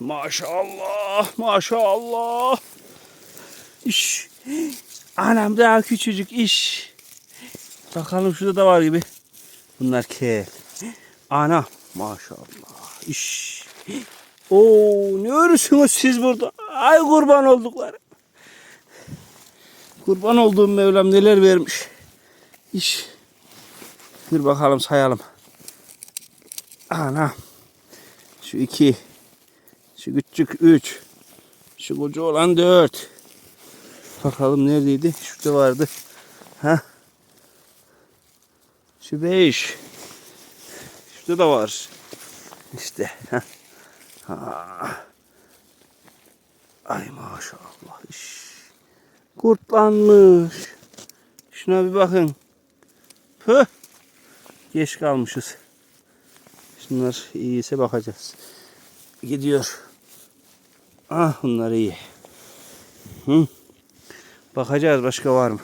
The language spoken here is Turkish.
Maşallah, maşallah. İş. Anam daha küçücük iş. Bakalım şurada da var gibi. Bunlar kel. Ana maşallah. İş. Oo ne örüsünüz siz burada? Ay kurban oldukları. Kurban olduğum Mevlam neler vermiş. İş. Bir bakalım sayalım. Ana. Şu iki. Şu küçük üç. Şu koca olan dört. Bakalım neredeydi? Şurada vardı. Ha? Şu beş. Şurada da var. İşte. Ha. Ay maşallah. İş. Kurtlanmış. Şuna bir bakın. Püh. Geç kalmışız. Şunlar iyiyse bakacağız. Gidiyor. Ah bunlar iyi. Hı. Bakacağız başka var mı?